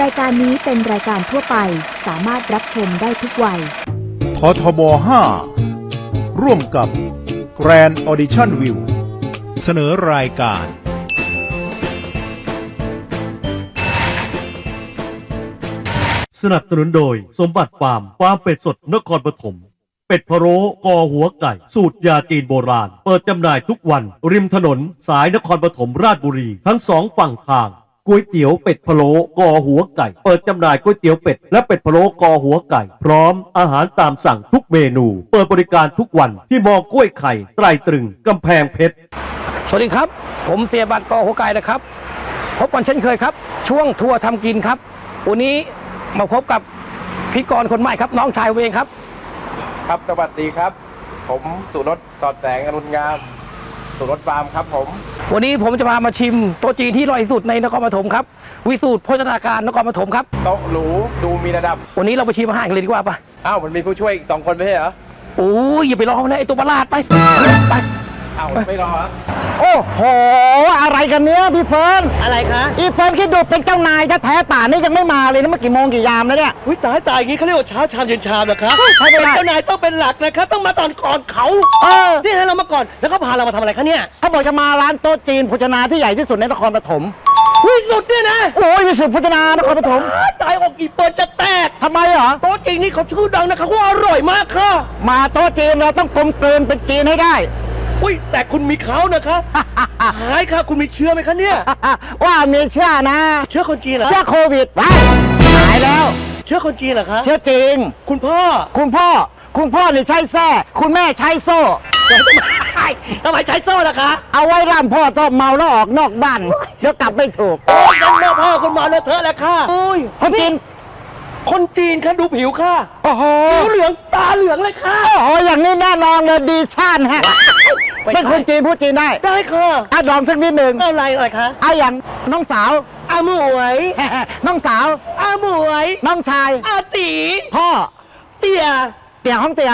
รายการนี้เป็นรายการทั่วไปสามารถรับชมได้ทุกวัย ททบ 5 ร่วมกับ Grand Audition View เสนอรายการ สนับสนุนโดยสมบัติฟาร์มฟาร์มเป็ดสดนครปฐม เป็ดพะโล้กอหัวไก่ สูตรยาจีนโบราณ เปิดจำหน่ายทุกวัน ริมถนนสายนครปฐมราชบุรี ทั้งสองฝั่งทาง ก๋วยเตี๋ยวเป็ดพะโล้กอหัวไก่ เปิดจำหน่ายก๋วยเตี๋ยวเป็ดและเป็ดพะโล้กอหัวไก่ พร้อมอาหารตามสั่งทุกเมนู เปิดบริการทุกวันที่มอกล้วยไข่ไตรตรึงกำแพงเพชร สวัสดีครับ ผมเสียบัตรกอหัวไก่นะครับ พบกันเช่นเคยครับ ช่วงทัวร์ทำกินครับ วันนี้มาพบกับพิธีกรคนใหม่ครับ น้องชายผมเองครับ ครับ สวัสดีครับ ผมสุรสสอดแสงอรุณงาม สุรสฟาร์มครับผม วันนี้ผมจะพามาชิมโต๊ะจีนที่อร่อยที่สุดในนครปฐมครับ วิสูตรโภชนาการนครปฐมครับ โต๊ะหรูดูมีระดับ วันนี้เราไปชิมอาหารกันเลยดีกว่าปะอ้าวมันมีผู้ช่วยอีกสองคนไม่ใช่เหรอ โอ้ยอย่าไปรอมันเลยไอตัวประหลาดไป ไป อ้าวไม่รอเหรอ โอ้โห อะไรกันเนี้ยพี่เฟิร์นอะไรคะอีเฟิร์นคิดดูเป็นเจ้านายแท้ๆป่านนี้ยังไม่มาเลยนะเมื่อกี่โมงกี่ยามแล้วเนี่ยวิตายตายอย่างนี้เขาเรียกว่าเช้าชามเย็นชามนะครับใช่ไม่ได้ เจ้านายต้องเป็นหลักนะครับต้องมาตอนก่อนเขาเออที่ให้เรามาก่อนแล้วก็พาเรามาทำอะไรคะเนี่ยเขาบอกจะมาร้านโต๊ะจีนโภชนาที่ใหญ่ที่สุดในนครปฐมวิสุดเนี่ยนะโอ้ยวิสุทธิโภชนานครปฐมตายตายอกอีเปิดจะแตกทำไมเหรอ โต๊ะจริงนี่เขาชื่อดังนะคะว่าอร่อยมากค่ะมาโต๊ะจีนเราต้องกลมกลืนเป็นจีนให้ได้ อุ้ยแต่คุณมีเขานะคะ หายค่ะ คุณมีเชื้อไหมคะเนี่ย ว่ามีเชื้อนะ เชื้อคนจีนเหรอ เชื้อโควิดไปหายแล้ว เชื้อคนจีนเหรอคะเชื้อจริง คุณพ่อคุณพ่อ คุณพ่อนี่ใช้แส้คุณแม่ใช้โซ่ทำไมใช้โซ่ล่ะคะเอาไว้ร่ำพ่อต้องเมาแล้วออกนอกบ้านเดี๋ยวกลับไม่ถูก โอ้ยนั่นแม่พ่อคุณมาเลอะเทอะแล้วค่ะอุ้ยคนจีนคนจีนค่ะดูผิวค่ะโอ้โหผิวเหลืองตาเหลืองเลยค่ะ โอ้โหอย่างนี้แน่นอนเลยดีซ่านฮะ เป็นคนจีนพูดจีนได้ได้ค่ะอะลองสักนิดหนึ่งอะไรอะไรคะเอาอย่างน้องสาว อาหมวย น้องสาว อาหมวยน้องชาย อาตีพ่อ เตี่ยเตี่ยห้องเตี่ย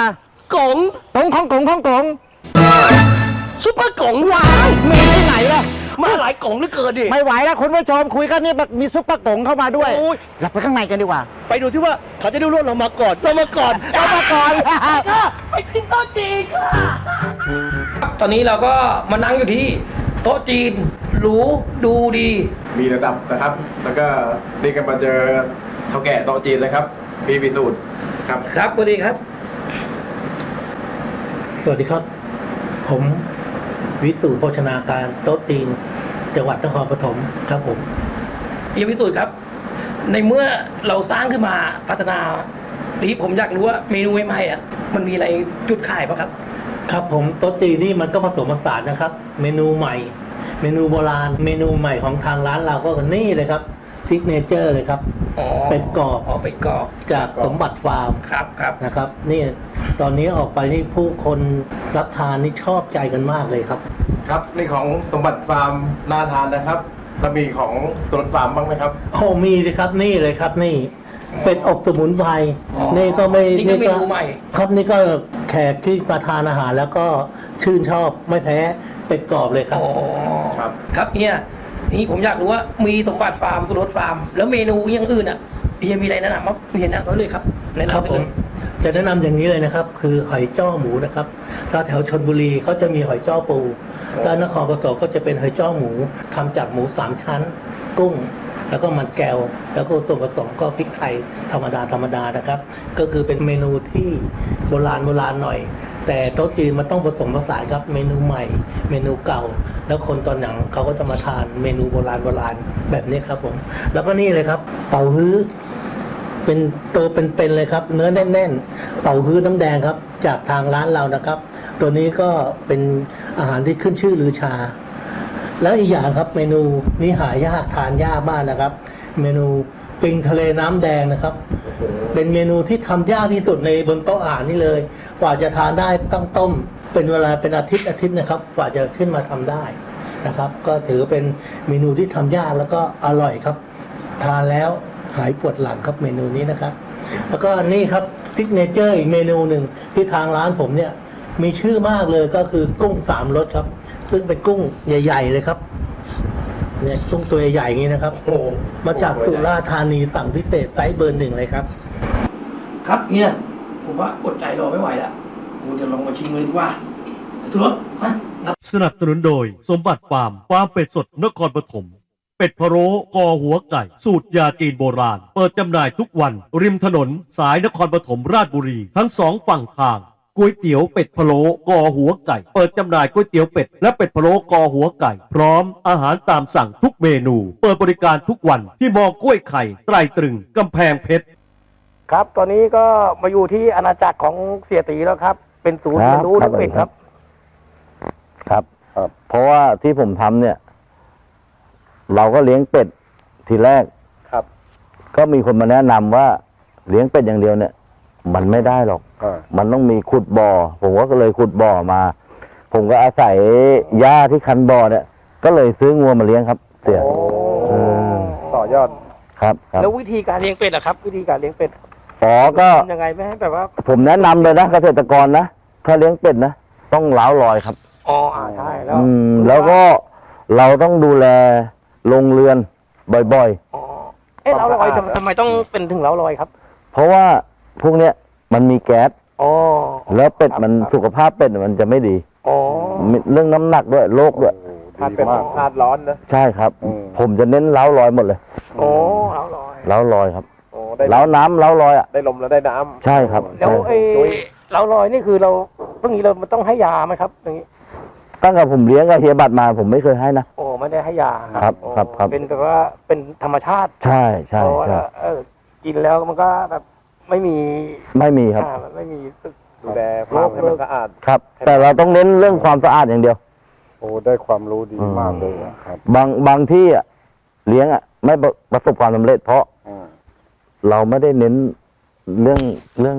กงกงของกงของกงซุปเปอร์กงว้ายมีที่ไหนล่ะ มาหลายกงเหลือเกินดิ ไม่ไหวแล้วคุณผู้ชมคุยกันนี่แบบมีซุปเปอร์กงเข้ามาด้วยโอ้ย เราไปข้างในกันดีกว่า ไปดูที่ว่าเขาจะดูรถเรามาก่อนเรามาก่อนเอามาก่อนค่ะไปที่โต๊ะจีนค่ะตอนนี้เราก็มานั่งอยู่ที่โต๊ะจีนหรูดูดี มีระดับนะครับ แล้วก็นี่ก็มาเจอเท่าแก่โต๊ะจีนเลยครับ พี่พิสูจน์ครับ ครับสวัสดีครับ สวัสดีครับ ผม วิสูตรโภชนาการโต๊ะจีน จังหวัดนครปฐมครับผมเฮียพิสูจน์ครับ ในเมื่อเราสร้างขึ้นมาพัฒนานี้ผมอยากรู้ว่าเมนูใหม่ๆอะมันมีอะไรจุดขายปะครับ ครับผมโต๊ะจีนนี่มันก็ผสมผสานนะครับ เมนูใหม่ เมนูโบราณ เมนูใหม่ของทางร้านเราก็นี่เลยครับซิกเนเจอร์เลยครับอ๋อเป็ดกรอบอ๋อเป็ดกรอบจากสมบัติฟาร์มครับครับนะครับ นี่ ตอนนี้ออกไปนี่ผู้คนรับทานนี่ชอบใจกันมากเลยครับ ครับนี่ของสมบัติฟาร์มน่าทานนะครับแล้วมีของสุรสฟาร์มบ้างไหมครับโอ้มีเลยครับนี่เลยครับนี่ เป็ดอบสมุนไพรอ๋อนี่ก็ไม่นี่ก็เมนูใหม่ ครับนี่ก็แขกที่มาทานอาหารแล้วก็ชื่นชอบไม่แพ้เป็ดกรอบเลยครับ อ๋อครับ ครับเฮียนี่ผมอยากรู้ว่ามีสมบัติฟาร์มสุรสฟาร์ม แล้วเมนูอย่างอื่นอะเฮียมีอะไรแนะนำมั้งเฮียแนะนำเลยครับแนะครับนำไปผเลมย จะแนะนำอย่างนี้เลยนะครับ คือหอยจ้อหมูนะครับถ้าแถวชนบุรีเขาจะมีหอยจ้อปูถ้านครปฐมก็จะเป็นหอยจ้อหมูทำจากหมูสามชั้น กุ้ง แล้วก็มันแก้ว แล้วก็ส่วนผสมก็พริกไทยธรรมดาธรรมดานะครับ ก็คือเป็นเมนูที่โบราณโบราณหน่อย แต่โต๊ะจีนมันต้องผสมผสานครับเมนูใหม่ เมนูเก่า แล้วคนตอนหนังเขาก็จะมาทานเมนูโบราณโบราณแบบนี้ครับผม แล้วก็นี่เลยครับ เต่าฮื้อ เป็นตัวเป็นๆเลยครับ เนื้อแน่นๆเต่าฮื้อน้ำแดงครับ จากทางร้านเรานะครับ ตัวนี้ก็เป็นอาหารที่ขึ้นชื่อลือชา แล้วอีกอย่างครับเมนูนี้หายากทานยากมากนะครับ เมนูปิงทะเลน้ำแดงนะครับ เป็นเมนูที่ทำยากที่สุดในบนโต๊ะอาหารนี่เลย กว่าจะทานได้ต้องต้ม เป็นเวลาเป็นอาทิตย์อาทิตย์นะครับ กว่าจะขึ้นมาทำได้นะครับ ก็ถือเป็นเมนูที่ทำยากแล้วก็อร่อยครับ ทานแล้ว หายปวดหลังครับเมนูนี้นะครับ แล้วก็นี่ครับซิกเนเจอร์อีกเมนูหนึ่งที่ทางร้านผมเนี่ย มีชื่อมากเลยก็คือกุ้งสามรสครับ ซึ่งเป็นกุ้งใหญ่ ๆ เลยครับเนี่ยช่วงตัวใหญ่ๆอย่างนี้นะครับโอ้โหมาจากสุราษฎร์ธานีสั่งพิเศษไซส์เบอร์หนึ่งเลยครับ ครับเนี่ยผมว่าอดใจรอไม่ไหวแล้วกูจะลองมาชิมเลยดีกว่าทุรสมาสนับสนุนโดย สมบัติฟาร์มฟาร์มเป็ดสดนครปฐม เป็ดพะโล้กอหัวไก่ สูตรยาจีนโบราณ เปิดจำหน่ายทุกวัน ริมถนน สายนครปฐมราชบุรี ทั้งสองฝั่งทางก๋วยเตี๋ยวเป็ดพะโล้กอหัวไก่ เปิดจำหน่ายก๋วยเตี๋ยวเป็ดและเป็ดพะโล้กอหัวไก่ พร้อมอาหารตามสั่งทุกเมนู เปิดบริการทุกวันที่มอกล้วยไข่ไตรตรึงกำแพงเพชรครับ ตอนนี้ก็มาอยู่ที่อาณาจักรของเสียตีแล้วครับ เป็นศูนย์ครับเรียนรู้ครับเรื่องเป็ดครับ ครับเพราะว่าที่ผมทำเนี่ย เราก็เลี้ยงเป็ดทีแรกครับ ก็มีคนมาแนะนำว่าเลี้ยงเป็ดอย่างเดียวเนี่ย มันไม่ได้หรอกมันต้องมีขุดบ่อ ผมก็เลยขุดบ่อมา ผมก็อาศัยหญ้าที่คันบ่อเนี่ย ก็เลยซื้องัวมาเลี้ยงครับ เสียเออต่อยอด ครับครับแล้ววิธีการเลี้ยงเป็ดอะครับ วิธีการเลี้ยงเป็ดอ๋อก็ ทำยังไงไม่ให้แบบว่าผมแนะนำเลยนะเกษตรกรนะถ้าเลี้ยงเป็ดนะต้องเล้าลอยครับ อ๋ออ่าใช่แล้วอืมแล้วก็เราต้องดูแล โรงเรือนบ่อยอ๋อเอ๊ะเล้าลอยทำทำไมต้องเป็นถึงเล้าลอยครับๆ เพราะว่าพวกเนี้ยมันมีแก๊สอ๋อแล้วเป็ดมันสุขภาพเป็ดมันจะไม่ดีอ๋อ มีเรื่องน้ำหนักด้วยโรคด้วย ทานเป็นทานร้อนนะ ใช่ครับผมจะเน้นเล้าลอยหมดเลยอ๋อเล้าลอย เล้าลอยครับโอ้ได้เล้าน้ำเล้าลอยอะได้ลมแล้วได้น้ำ ใช่ครับแล้วใช่ ไอ้เล้าลอยนี่คือเราพวกนี้เรามันต้องให้ยาไหมครับอย่างนี้ ตั้งแต่ผมเลี้ยงกับเฮียบัตรมาผมไม่เคยให้นะ โอ้ไม่ได้ให้ยาครับโอ้ครับครับเป็นแบบว่าเป็นธรรมชาติใช่ใช่เพราะว่าใช่เออกินแล้วมันก็แบบไม่มีไม่มีครับ อ่ามันไม่มีดูแลฟาร์มให้มันสะอาด ครับ แต่เราต้องเน้นเรื่องความสะอาดอย่างเดียว โอ้ได้ความรู้ดีอืมมากเลยอะครับบางบางที่อะเลี้ยงอะไม่ประประสบความสำเร็จ เพราะเราไม่ได้เน้น เรื่องเรื่อง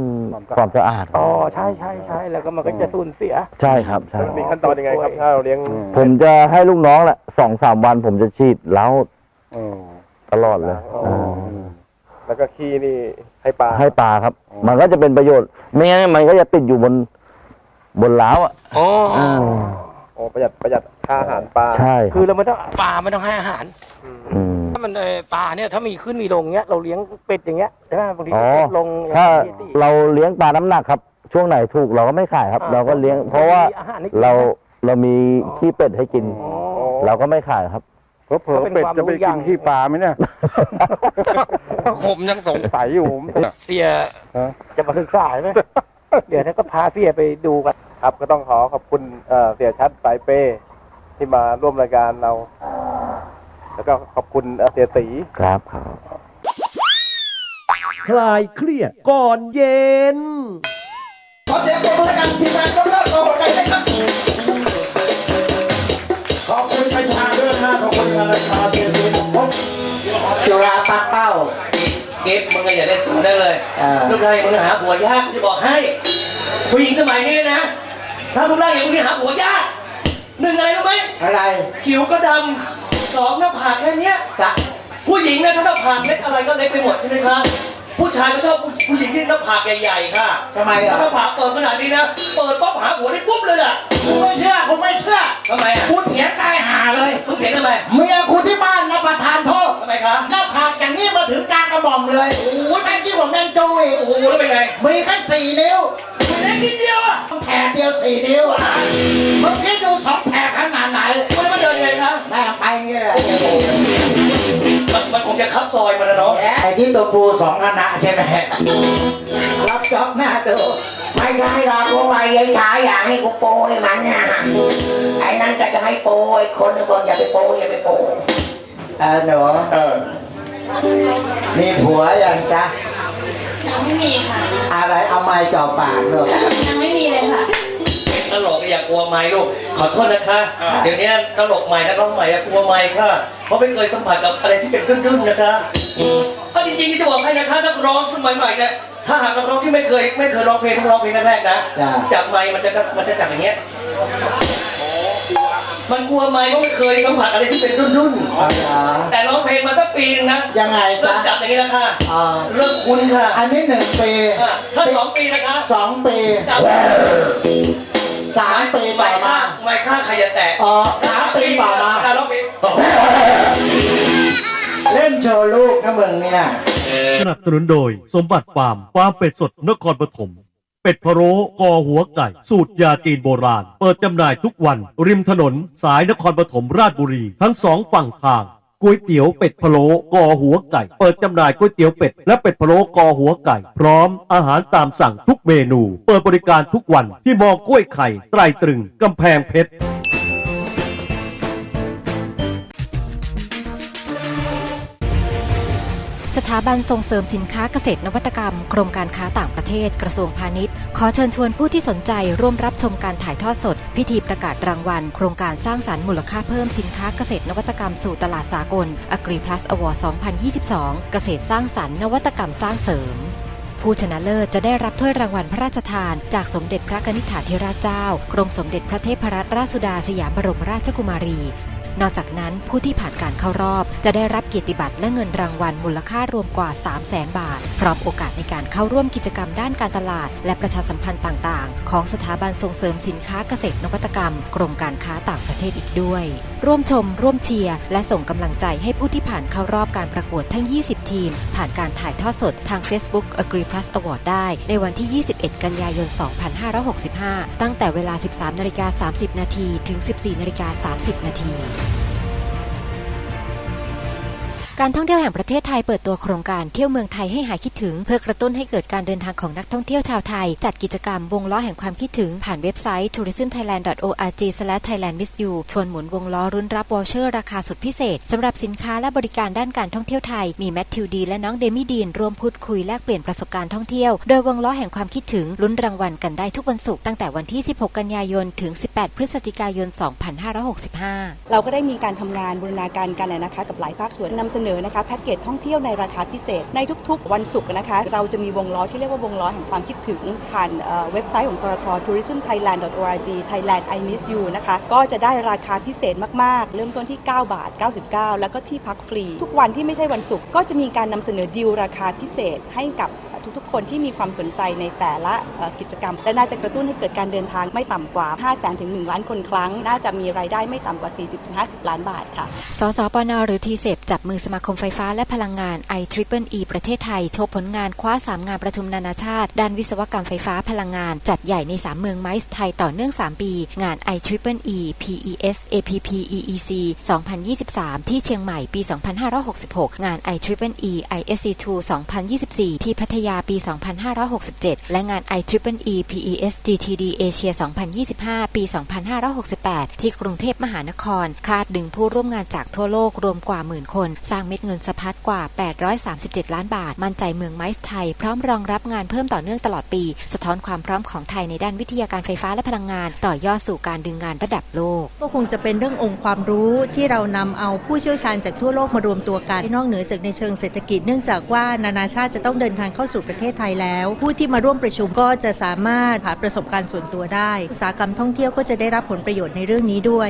ความสะอาดอ๋อใช่ใช่ใช่แล้วก็มันก็จะสูญเสีย ใช่ครับใช่มันมีขั้นตอนยังไงครับ ถ้าเราเลี้ยง ผมจะให้ลูกน้องแหละสองสามวันผมจะฉีดเล้าตลอดเลยอ๋อแล้วก็ขี้นี่ให้ปลาให้ปลาครับ มันก็จะเป็นประโยชน์ ไม่งั้นมันก็จะติดอยู่บนบนเล้าอะอ๋อ อ่าโอ้ประหยัดประหยัดค่าอาหารปลาใช่คือเราไม่ต้องปลาไม่ต้องให้อาหาร อืม ถ้ามันเอ่อปลาเนี่ยถ้ามีขึ้นมีลงเงี้ยเราเลี้ยงเป็ดอย่างเงี้ยใช่ไหมบางทีอ๋อ เป็ดลงอย่างถ้าที่ที่ เราเลี้ยงปลาน้ำหนักครับ ช่วงไหนถูกเราก็ไม่ขายครับ อ่าเราก็เลี้ยง เพราะว่ามีอาหารให้กินเราเรามีขี้เป็ดให้กิน อ๋อ เราก็ไม่ขายครับ เผลอๆเป็ดจะไปกินขี้ปลาไหมเนี่ยผมยังสงสัยอยู่เสียฮะ จะมาศึกษาไหมเดี๋ยวถ้าก็พาเสียไปดูกัน ครับ ก็ต้องขอขอบคุณเอ่อเสียชัดสายเป้ที่มาร่วมรายการเรา แล้วก็ขอบคุณเอ่อเสียตีครับครับคลายเครียดก่อนเย็น ขอเสียงปรบมือให้กับทีมงานน้องๆของหัวใจด้วยครับ ขอบคุณประชาด้วยนะขอบคุณประชาเทียนพบจุฬาปากเป้า เก็บมึงก็อย่าเล่นตัวได้เลยอ่าลูกชายมึงหาผัวยากจะบอกให้ ผู้หญิงสมัยนี้นะ ถ้ารูปร่างอย่างมึงนี่หาผัวยากหนึ่งอะไรรู้ไหมอะไรผิวก็ดำสองหน้าผากแค่เนี้ย สะผู้หญิงนะถ้าหน้าผากเล็กอะไรก็เล็กไปหมดใช่ไหมคะผู้ชายก็ชอบผู้ผู้หญิงที่หน้าผากใหญ่ๆค่ะทำไมอะ ถ้าหน้าผากเปิดขนาดนี้นะ เปิดป๊อปหาผัวได้ปุ๊บเลยอะคุณไม่เชื่อคุณไม่เชื่อทำไมอะคุณเถียงตายหาเลย มึงเถียงทำไมเมียคุณที่บ้านนะประธานโทษทำไมคะหน้าผากอย่างนี้มาถึงกลางกระหม่อมเลย โอ้โหแม่งที่ผมแม่งจุ้ยโอ้โหแล้วเป็นไง มีแค่สี่นิ้ว มีแค่นิดเดียวอะแผลเดียวสี่นิ้วอะมึงคิดดูสองแผลขนาดไหนมันมันเดินยังไงคะแม่งไปอย่างงี้แหละมันมันคงจะคับซอยมาแล้วเนาะไอ้ที่ตัวปูสองคณะใช่ไหมรับจ็อบหน้าดูไม่ได้หรอกกูไปยัยฉายอยากให้กูโปรยมันนะไอ้นั่นจะจะให้โปรยคนหนึงบอกอย่าไปโปรยอย่าไปโปรยเออหนูมีผัวยังจ๊ะ ยังไม่มีค่ะ อะไรเอาไม้จ่อปากลูกยังไม่มีเลยค่ะ ตลกอย่ากลัวไม้ลูก ขอโทษนะคะ เดี๋ยวนี้ตลกใหม่นักร้องใหม่อย่ากลัวไม้ค่ะ เพราะไม่เคยสัมผัสกับอะไรที่เป็นดื้นๆนะคะเพราะจริงๆจะบอกให้นะคะนักร้องรุ่นใหม่ๆเนี่ยถ้าหากนักร้องที่ไม่เคยไม่เคยร้องเพลงเพิ่งร้องเพลงแรกๆนะ จับไม้มันจะมันจะจับอย่างเงี้ย มันกลัวไม้เพราะไม่เคยสัมผัสอะไรที่เป็นรุ่นเอาเหรอๆแต่ร้องเพลงมาสักปีนึงนะยังไงเริ่จ๊ะมจับอย่างนี้แล้วค่ะอ่าเริ่มคุ้นค่ะอันนี้หนึ่งปีอะถ้าสองปีนะคะสองปีจับสามปีต่อมาไม้ค่าใครจะแตะอ๋อสามปีต่อมาเวลร้องเพลงล่นโชว์ลูกนะมึงเนี่ย สนับสนุนโดยสมบัติฟาร์มฟาร์มเป็ดสดนครปฐม เป็ดพะโล้กอหัวไก่ สูตรยาจีนโบราณ เปิดจำหน่ายทุกวัน ริมถนน สายนครปฐมราชบุรี ทั้งสองฝั่งทางก๋วยเตี๋ยวเป็ดพะโล้กอหัวไก่ เปิดจำหน่ายก๋วยเตี๋ยวเป็ดและเป็ดพะโล้กอหัวไก่ พร้อมอาหารตามสั่งทุกเมนู เปิดบริการทุกวันที่มอกล้วยไข่ไตรตรึงกำแพงเพชร สถาบันส่งเสริมสินค้าเกษตรนวัตกรรมกรมการค้าต่างประเทศกระทรวงพาณิชย์ ขอเชิญชวนผู้ที่สนใจร่วมรับชมการถ่ายทอดสด พิธีประกาศรางวัล โครงการสร้างสรรค์มูลค่าเพิ่มสินค้าเกษตรนวัตกรรมสู่ตลาดสากล Agri Plus Award 2022 เกษตรสร้างสรรค์นวัตกรรมสร้างเสริมผู้ชนะเลิศจะได้รับถ้วยรางวัลพระราชทาน จากสมเด็จพระนิษฐาธิราชเจ้า กรมสมเด็จพระเทพรัตนราชสุดาสยามบรมราชกุมารี นอกจากนั้นผู้ที่ผ่านการเข้ารอบ จะได้รับเกียรติบัตรและเงินรางวัลมูลค่ารวมกว่า 3 0 0แสนบาท พร้อมโอกาสในการเข้าร่วมกิจกรรมด้านการตลาด และประชาสัมพันธ์ต่างๆ ของสถาบันส่งเสริมสินค้าเกษตรนวัตกรรม กรมการค้าต่างประเทศอีกด้วย ร่วมชม ร่วมเชียร์ และส่งกำลังใจให้ผู้ที่ผ่านเข้ารอบการประกวดทั้ง 20 ทีม ผ่านการถ่ายทอดสดทาง Facebook Agri Plus Award ได้ ในวันที่ 21 กันยายน 2565 ตั้งแต่เวลา 13นาฬิกา30 นาทีถึง 14นาฬิกา30 นาที การท่องเที่ยวแห่งประเทศไทยเปิดตัวโครงการเที่ยวเมืองไทยให้หายคิดถึง เพื่อกระตุ้นให้เกิดการเดินทางของนักท่องเที่ยวชาวไทย จัดกิจกรรมวงล้อแห่งความคิดถึง ผ่านเว็บไซต์ tourismthailand.org/thailandmissyou ชวนหมุนวงล้อรุ้นรับวอเชอร์ราคาสุดพิเศษสำหรับสินค้าและบริการด้านการท่องเที่ยวไทยมีแมทธิวดีและน้องเดมี่ดีนร่วมพูดคุยแลกเปลี่ยนประสบการณ์ท่องเที่ยวโดยวงล้อแห่งความคิดถึงลุ้นรางวัลกันได้ทุกวันศุกร์ตั้งแต่วันที่ 16 กันยายนถึง 18 พฤศจิกายน 2565 เราก็ได้มีการทำงานบูรณาการกันนะคะกับหลายภาคส่วนนำเสนอนะคะแพ็กเกจท่องเที่ยวในราคาพิเศษ ในทุกๆ วันศุกร์นะคะ เราจะมีวงล้อที่เรียกว่าวงล้อแห่งความคิดถึง ผ่านเเว็บไซต์ของทรท tourismthailand.org Thailand I miss you นะคะ ก็จะได้ราคาพิเศษมากๆ เริ่มต้นที่ 9 บาท 99 แล้วก็ที่พักฟรี ทุกวันที่ไม่ใช่วันศุกร์ก็จะมีการนำเสนอดีลราคาพิเศษให้กับทุกๆ คนที่มีความสนใจในแต่ละกิจกรรม และน่าจะกระตุ้นให้เกิดการเดินทางไม่ต่ำกว่า 5 0 0 0 0 0ถึง1ล้านคนครั้ง น่าจะมีรายได้ไม่ต่ำกว่า 40-50 ล้านบาทค่ะ สสปนหรือทีเซจับมือสมาคมไฟฟ้าและพลังงาน i t r i p l e e ประเทศไทย โชว์ผลงานคว้า 3 งานประชุมนานาชาติ ด้านวิศวกรรมไฟฟ้าพลังงาน จัดใหญ่ใน 3 เมืองไมซ์ไทยต่อเนื่อง 3 ปี งาน i t r i p l e PES APP EEC 2023 ที่เชียงใหม่ปี 2566 งาน i t r i p l e ISC2 2024 ที่พัทยาปี2567 และงาน i t r i p l e PES GTD Asia 2025 ปี 2568 ที่กรุงเทพมหานคร คาดดึงผู้ร่วมงานจากทั่วโลกรวมกว่าหมื่นคน สร้างเม็ดเงินสะพัดกว่า 837 ล้านบาท มั่นใจเมืองไมซ์ไทย พร้อมรองรับงานเพิ่มต่อเนื่องตลอดปี สะท้อนความพร้อมของไทยในด้านวิทยาการไฟฟ้าและพลังงาน ต่อยอดสู่การดึงงานระดับโลก ก็คงจะเป็นเรื่ององค์ความรู้ที่เรานำเอาผู้เชี่ยวชาญจากทั่วโลกมารวมตัวกันนอกเหนือจากในเชิงเศรษฐกิจเนื่องจากว่านานาชาติจะต้องเดินทางเข้าสู่ประเทศไทยแล้ว ผู้ที่มาร่วมประชุมก็จะสามารถหาประสบการณ์ส่วนตัวได้ อุตสาหกรรมท่องเที่ยวก็จะได้รับผลประโยชน์ในเรื่องนี้ด้วย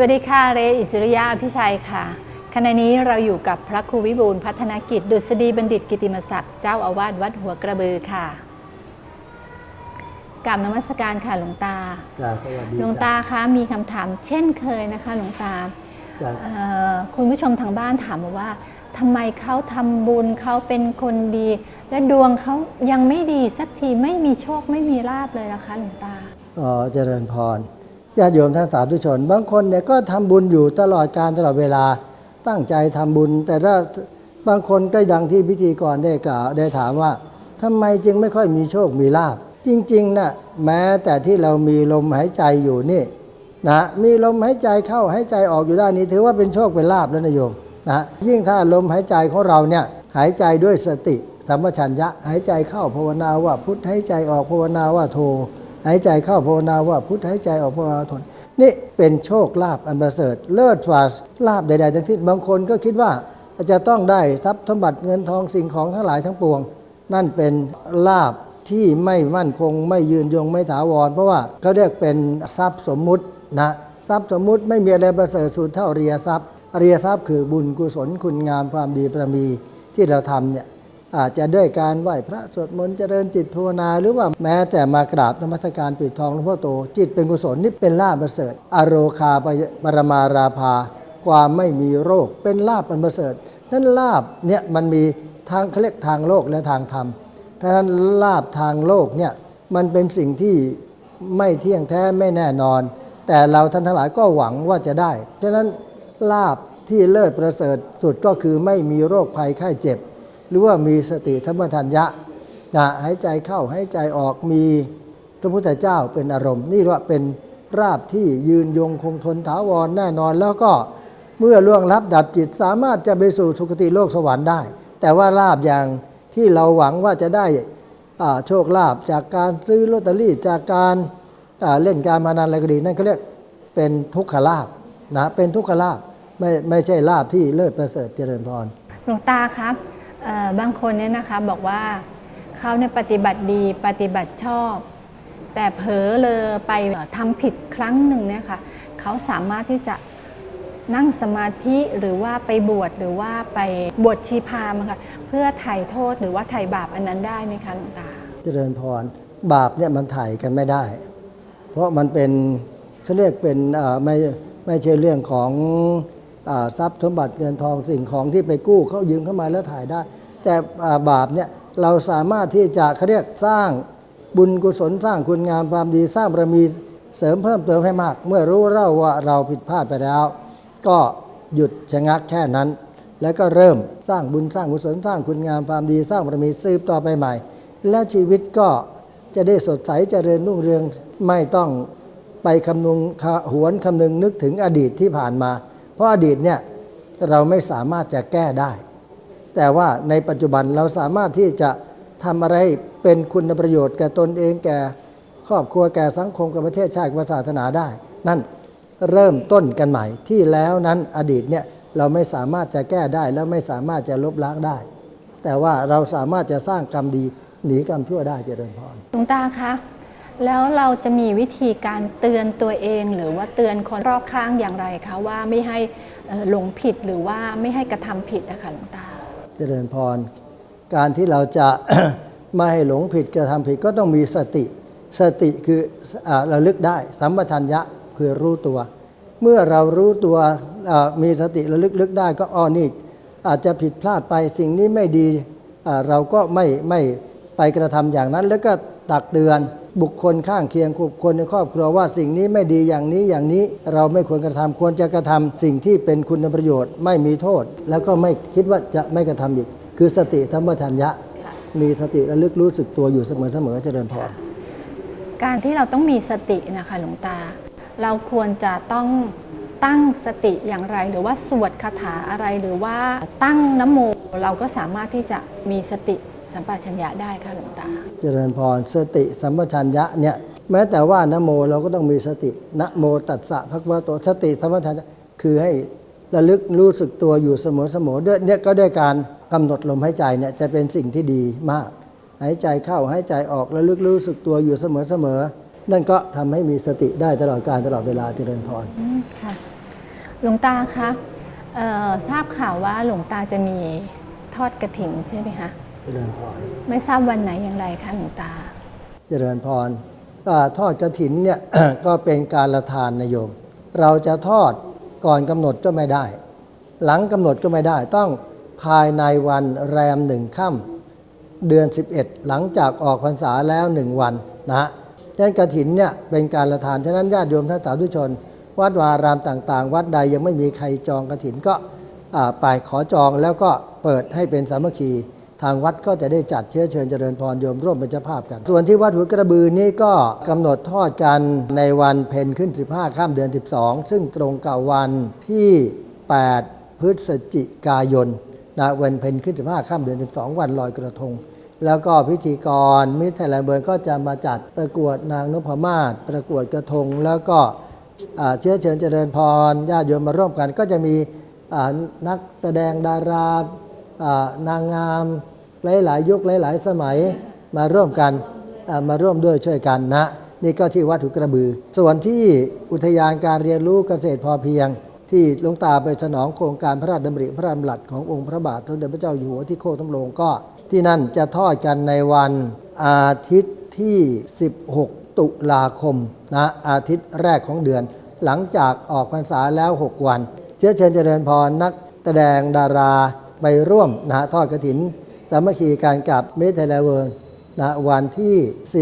วัสดีค่ะ เรอิสริยาพิชัยค่ะ ขณะนี้เราอยู่กับพระครูวิบูลย์พัฒนกิจ ดุษฎีบัณฑิตกิติมศักดิ์เจ้าอาวาสวัดหัวกระบือค่ะกราบนมัสการค่ะหลวงตาจ้าสวัสดีหลวงตาคะมีคำถามเช่นเคยนะคะหลวงตาจ้าเอ่อคุณผู้ชมทางบ้านถามมาว่าทำไมเขาทำบุญเขาเป็นคนดี และดวงเขายังไม่ดีสักทีไม่มีโชคไม่มีลาบเลยนะคะหลวงตาอ๋อเจริญพร ญาติโยมท่านสาธุชน บางคนเนี่ยก็ทำบุญอยู่ตลอดการตลอดเวลาตั้งใจทำบุญ แต่ถ้าบางคนก็ดังที่พิธีกรได้กล่าวได้ถามว่าทำไมจึงไม่ค่อยมีโชคมีลาบจริงๆนะ่ะแม้แต่ที่เรามีลมหายใจอยู่นี่นะมีลมหายใจเข้าหายใจออกอยู่ได้นนี้ ถือว่าเป็นโชคเป็นลาบแล้วนะโยมนะยิ่งถ้าลมหายใจของเราเนี่ยหายใจด้วยสติสัมปชัญญะหายใจเข้าภาวนาว่าพุทธหายใจออกภาวนาว่าโท หายใจเข้าภาวนาว่าพุทธหายใจออกภาวนาทน นี่เป็นโชคลาภอันประเสริฐเลิศฝ่าลาภใดๆทั้งสิ้นบางคนก็คิดว่าจะต้องได้ทรัพย์สมบัติเงินทองสิ่งของทั้งหลายทั้งปวง นั่นเป็นลาภที่ไม่มั่นคงไม่ยืนยงไม่ถาวร เพราะว่าเขาเรียกเป็นทรัพย์สมมุตินะทรัพย์สมมุติไม่มีอะไรประเสริฐสุดเท่าอริยทรัพย์อริยทรัพย์คือบุญกุศลคุณงามความดีประมีที่เราทำเนี่ย อาจจะด้วยการไหว้พระสวดมนต์เจริญจิตภาวนา หรือว่าแม้แต่มากราบนมัสการปิดทองหลวงพ่อโต จิตเป็นกุศลนี่เป็นลาภประเสริฐ อโรคาปรมาราภา ความไม่มีโรคเป็นลาภอันประเสริฐนั้นลาภเนี่ยมันมีทางเขาเรียกทางโลกและทางธรรมถ้านั้นลาภทางโลกเนี่ยมันเป็นสิ่งที่ไม่เที่ยงแท้ไม่แน่นอน แต่เราท่านทั้งหลายก็หวังว่าจะได้ ฉะนั้นลาภที่เลิศประเสริฐสุดก็คือไม่มีโรคภัยไข้เจ็บ หรือว่ามีสติธรรมทัญญะนะหายใจเข้าหายใจออกมีพระพุทธเจ้าเป็นอารมณ์ นี่เรียกว่าเป็นราบที่ยืนยงคงทนถาวรแน่นอนแล้วก็เมื่อล่วงลับดับจิตสามารถจะไปสู่สุคติโลกสวรรค์ได้ แต่ว่าลาบอย่างที่เราหวังว่าจะได้โชคลาภจากการซื้อลอตเตอรี่จากการเล่นการมานันอะไรก็ดีนั่นเขาเรียกเป็นทุกขลาบนะเป็นทุกขลาบไม่ไม่ใช่ลาบที่เลิศประเสริฐเจริญพรหลวงตาครับ บางคนเนี่ยนะคะบอกว่าเขาเนี่ยปฏิบัติดีปฏิบัติชอบ แต่เผลอเลยไปทำผิดครั้งหนึ่งเนี่ยค่ะเขาสามารถที่จะนั่งสมาธิหรือว่าไปบวชหรือว่าไปบวชชีพามค่ะเพื่อไถ่โทษหรือว่าไถ่บาปอันนั้นได้ไหมคะหลวงตา เจริญพรบาปเนี่ยมันไถ่กันไม่ได้ เพราะมันเป็นเขาเรียกเป็นไม่ไม่ใช่เรื่องของ ทรัพย์สมบัติเงินทองสิ่งของที่ไปกู้เขายืมเข้ามาแล้วถ่ายได้ แต่บาปเนี่ยเราสามารถที่จะเขาเรียกสร้างบุญกุศลสร้างคุณงามความดีสร้างบารมีเสริมเพิ่มเติมให้มาก เมื่อรู้เล่าว่าเราผิดพลาดไปแล้ว ก็หยุดชะงักแค่นั้น แล้วก็เริ่มสร้างบุญสร้างกุศลสร้างคุณงามความดีสร้างบารมีสืบต่อไปใหม่ และชีวิตก็จะได้สดใสเจริญรุ่งเรืองไม่ต้องไปคำนึงหวนคำนึงนึกถึงอดีตที่ผ่านมา ราะอดีตเนี่ยเราไม่สามารถจะแก้ได้ แต่ว่าในปัจจุบันเราสามารถที่จะทำอะไรเป็นคุณประโยชน์แก่ตนเองแก่ครอบครัวแก่สังคมกับประเทศชาติศาสนาได้ นั่นเริ่มต้นกันใหม่ที่แล้วนั้นอดีตเนี่ยเราไม่สามารถจะแก้ได้แล้วไม่สามารถจะลบล้างได้ แต่ว่าเราสามารถจะสร้างกรรมดีหนีกรรมชั่วได้เจริญพรหลวงตาคะ แล้วเราจะมีวิธีการเตือนตัวเองหรือว่าเตือนคนรอบข้างอย่างไรคะว่าไม่ให้หลงผิดหรือว่าไม่ให้กระทำผิดนะคะหลวงตา เจริญพร การที่เราจะไม่ให้หลงผิดกระทำผิดก็ต้องมีสติ สติคืออระลึกได้ สัมปชัญญะคือรู้ตัว เมื่อเรารู้ตัวมีสติระลึกลึกได้ก็อ้อนี่อาจจะผิดพลาดไปสิ่งนี้ไม่ดีเราก็ไม่ไม่ไปกระทำอย่างนั้นแล้วก็ตักเตือน บุคคลข้างเคียงบุคคลในครอบครัวว่าสิ่งนี้ไม่ดีอย่างนี้อย่างนี้เราไม่ควรกระทำควรจะกระทำสิ่งที่เป็นคุณประโยชน์ ไม่มีโทษ แล้วก็ไม่คิดว่าจะไม่กระทำอีก คือสติธรรมชัญญะ มีสติระลึกรู้สึกตัวอยู่เสมอเสมอเจริญพรการที่เราต้องมีสตินะคะหลวงตา เราควรจะต้องตั้งสติอย่างไร หรือว่าสวดคาถาอะไรหรือว่าตั้งน้ำโมเราก็สามารถที่จะมีสติ สัมปชัญญะได้ค่ะหลวงตา เจริญพรสติสัมปชัญญะเนี่ยแม้แต่ว่านะโมเราก็ต้องมีสตินะโมตัสสะภะคะวะโตสติสัมปชัญญะคือให้ระลึกรู้สึกตัวอยู่เสมอเสมอด้วยเนี่ยก็ด้วยการกำหนดลมหายใจเนี่ยจะเป็นสิ่งที่ดีมาก หายใจเข้าหายใจออกระลึกรู้สึกตัวอยู่เสมอเสมอนั่นก็ทำให้มีสติได้ตลอดการตลอดเวลาเจริญพรอืมค่ะหลวงตาคะเอ่อทราบข่าวว่าหลวงตาจะมีทอดกระถิ่นใช่ไหมคะ เจริญพร ไม่ทราบวันไหนอย่างไรคะหลวงตา เจริญพรอาทอดกระถินเนี่ย ก็เป็นการละทานนโยม เราจะทอดก่อนกำหนดก็ไม่ได้ หลังกำหนดก็ไม่ได้ ต้องภายในวันแรมหนึ่งค่ำเดือน 11 หลังจากออกพรรษาแล้วหนึ่งวันนะฮะดังนั้นกระถินเนี่ยเป็นการละทาน ฉะนั้นญาติโยมท่านสาธุชน วัดวารามต่าง ๆ วัดใดยังไม่มีใครจองกระถินก็อ่าไปขอจองแล้วก็เปิดให้เป็นสามัคคี ทางวัดก็จะได้จัดเชื้อเชิญเจริญพรโยมร่วมเป็นเจ้าภาพกัน ส่วนที่วัดหัวกระบือนี้ก็กำหนดทอดกันในวันเพ็ญขึ้น 15 ข้ามเดือน 12 ซึ่งตรงกับวันที่ 8 พฤศจิกายนนะวันเพ็ญขึ้น 15 ข้ามเดือน 12 วันลอยกระทง แล้วก็พิธีกรมิตรไทยแลนด์เบิร์นก็จะมาจัดประกวดนางนพมาศประกวดกระทง แล้วก็เชื้อเชิญเจริญพรญาติโยมมาร่วมกัน ก็จะมีนักแสดงดารา นางงามหลาย ๆ ยุคหลาย ๆ สมัยมาร่วมกันอ่ามาร่วมด้วยช่วยกันนะ นี่ก็ที่วัดหุกระบือ ส่วนที่อุทยานการเรียนรู้เกษตรพอเพียง ที่หลวงตาไปสนองโครงการพระราชดำริพระราชดำรัสขององค์พระบาทสมเด็จพระเจ้าอยู่หัวที่โคกตำโลงก็ ที่นั่นจะทอดกันในวันอาทิตย์ที่ 16 ตุลาคมนะอาทิตย์แรกของเดือน หลังจากออกพรรษาแล้ว 6 วัน เชื้อเชิญเจริญพรนักแสดงดารา ไปร่วมนะทอดกระถิน สามัคคีการกับมิตรไทยแลนด์เวิร์นะวันที่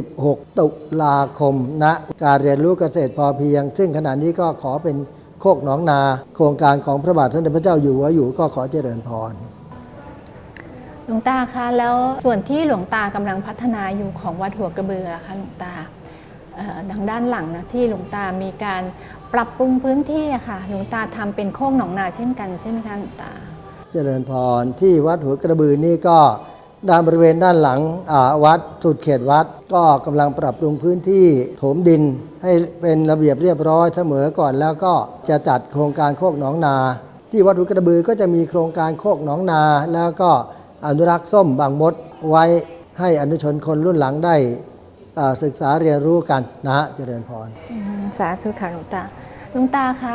16 ตุลาคมนะการเรียนรู้เกษตรพอเพียง ซึ่งขณะนี้ก็ขอเป็นโคกหนองนา โครงการของพระบาทสมเด็จพระเจ้าอยู่หัวอยู่ก็ขอเจริญพรหลวงตาคะแล้วส่วนที่หลวงตากำลังพัฒนาอยู่ของวัดหัวกระเบือล่ะคะหลวงตาดังด้านหลังนะที่หลวงตามีการปรับปรุงพื้นที่ค่ะหลวงตาทำเป็นโคกหนองนาเช่นกันใช่ไหมคะหลวงตา เจริญพรที่วัดหัวกระบือนี่ก็ด้านบริเวณด้านหลังวัดสุดเขตวัด ก็กำลังปรับปรุงพื้นที่โถมดินให้เป็นระเบียบเรียบร้อยเสมอก่อนแล้วก็จะจัดโครงการโคกหนองนา ที่วัดหัวกระบือก็จะมีโครงการโคกหนองนา แล้วก็อนุรักษ์ส้มบางมดไว้ให้อนุชนคนรุ่นหลังได้ศึกษาเรียนรู้กันนะฮะเจริญพรสาธุค่ะหลวงตาหลวงตาคะ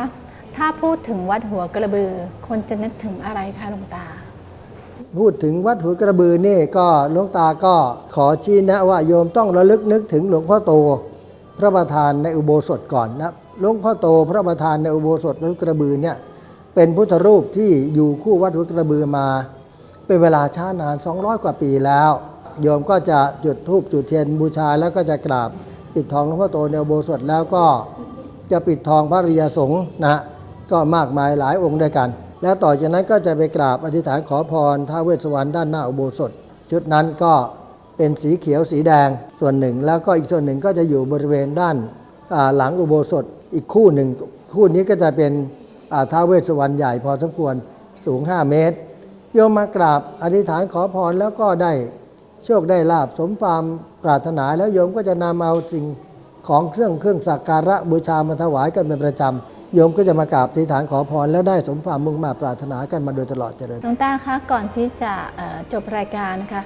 ถ้าพูดถึงวัดหัวกระบือ คนจะนึกถึงอะไรคะหลวงตา พูดถึงวัดหัวกระบือนี่ก็หลวงตาก็ขอชี้แนะว่าโยมต้องระลึกนึกถึงหลวงพ่อโต พระประธานในอุโบสถก่อนนะหลวงพ่อโตพระประธานในอุโบสถวัดกระบือเนี่ยเป็นพุทธรูปที่อยู่คู่วัดหัวกระบือมา เป็นเวลาช้านาน 200 กว่าปีแล้ว โยมก็จะจุดธูปจุดเทียนบูชาแล้วก็จะกราบปิดทองหลวงพ่อโตในอุโบสถแล้วก็จะปิดทองพระริยสงฆ์นะ ก็มากมายหลายองค์ด้วยกัน แล้วต่อจากนั้นก็จะไปกราบอธิษฐานขอพรท้าวเวสสวรรณด้านหน้าอุโบสถ ชุดนั้นก็เป็นสีเขียวสีแดงส่วนหนึ่ง แล้วก็อีกส่วนหนึ่งก็จะอยู่บริเวณด้านหลังอุโบสถอีกคู่หนึ่ง คู่นี้ก็จะเป็นท้าวเวสสวรรณใหญ่พอสมควรสูง 5 เมตร โยมมากราบอธิษฐานขอพรแล้วก็ได้โชคได้ลาบสมความปรารถนาแล้วโยมก็จะนำเอาสิ่งของเครื่องเครื่องสักการะบูชามาถวายกันเป็นประจำ โยมก็จะมากราบอธิษฐานขอพร แล้วได้สมความมุ่งมา่ปรารถนากันมาโดยตลอดเจริญหลวงตาคะก่อนที่จะเอ่อจบรายการนะคะ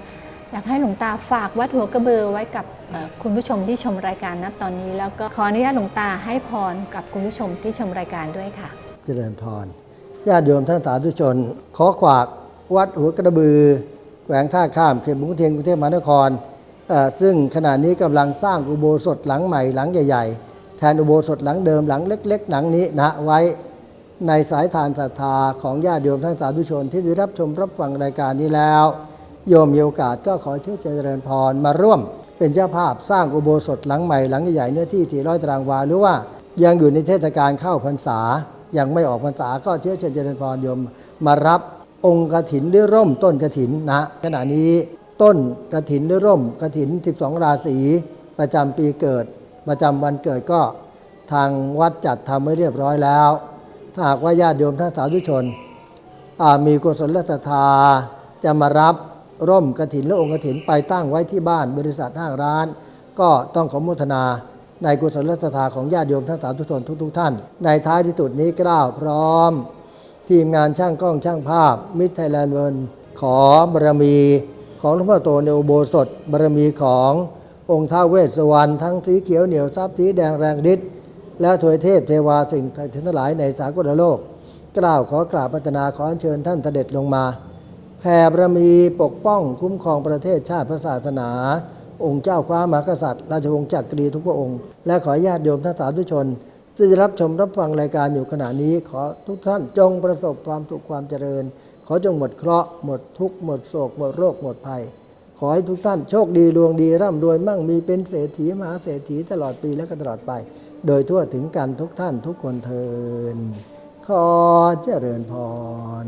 อยากให้หลวงตาฝากวัดหัวกระเบือไว้กับเอ่อคุณผู้ชมที่ชมรายการณตอนนี้ แล้วก็ขออนุญาตหลวงตาให้พรกับคุณผู้ชมที่ชมรายการด้วยค่ะ เจริญพรญาติโยมท่านสาธุชน ขอขวากวัดหัวกระบือแขวงท่าข้ามเขตบุงเทียนกรุงเทพมหานครเอ่อซึ่งขณะนี้กำลังสร้างอุโบสถหลังใหม่หลังใหญ่ ๆ แทนอุโบสถหลังเดิมหลังเล็ก ๆ หลังนี้นะไว้ในสายทานศรัทธาของญาติโยมท่านสาธุชนที่ได้รับชมรับฟังรายการนี้แล้ว โยมมีโอกาสก็ขอเชิญเจริญพรมาร่วม เป็นเจ้าภาพสร้างอุโบสถหลังใหม่หลังใหญ่เนื้อที่ 400 ตารางวาหรือว่ายังอยู่ในเทศกาลเข้าพรรษา ยังไม่ออกพรรษาก็เชิญเจริญพรโยมมารับองค์กระถินด้วยร่มต้นกระถินนะ ขณะนี้ต้นกระถินด้วยร่มกระถิน 12 ราศีประจำปีเกิด ประจำวันเกิดก็ทางวัดจัดทำไว้เรียบร้อยแล้ว ถ้าหากว่าญาติโยมท่านสาธุชน มีกุศลศรัทธาจะมารับร่มกระถินและองค์กระถินไปตั้งไว้ที่บ้านบริษัทห้างร้าน ก็ต้องขอมุทนาในกุศลศรัทธาของญาติโยมทั้งสามทุกชนทุกๆท่าน ในท้ายที่สุดนี้กล่าวพร้อม ทีมงานช่างกล้องช่างภาพ มิตรไทยแลนด์เวิร์ขอบารมีของหลวงพ่อโตในอุโบสถบารมีของ องค์ท้าเวสสวรรณทั้งสีเขียวเหนียวทรัพย์สีแดงแรงฤทธิ์และถวยเทพเทวาสิ่งทั้งหลายในสากลโลก กล่าวขอกราบพัฒนาขออัญเชิญท่านเสด็จลงมาแผ่บารมีปกป้องคุ้มครองประเทศชาติพระศาสนา องค์เจ้าคว้ามหากษัตริย์ ราชวงศ์จักรีทุกพระองค์ และขอญาติโยมทั้งสาธุชน ที่จะรับชมรับฟังรายการอยู่ขณะนี้ ขอทุกท่านจงประสบความสุขความเจริญ ขอจงหมดเคราะห์หมดทุกข์หมดโศกหมดโรคหมดภัย ขอให้ทุกท่านโชคดีดวงดีร่ำรวยมั่งมีเป็นเศรษฐีมหาเศรษฐีตลอดปีและก็ตลอดไป โดยทั่วถึงกันทุกท่านทุกคนเทินขอเจริญพร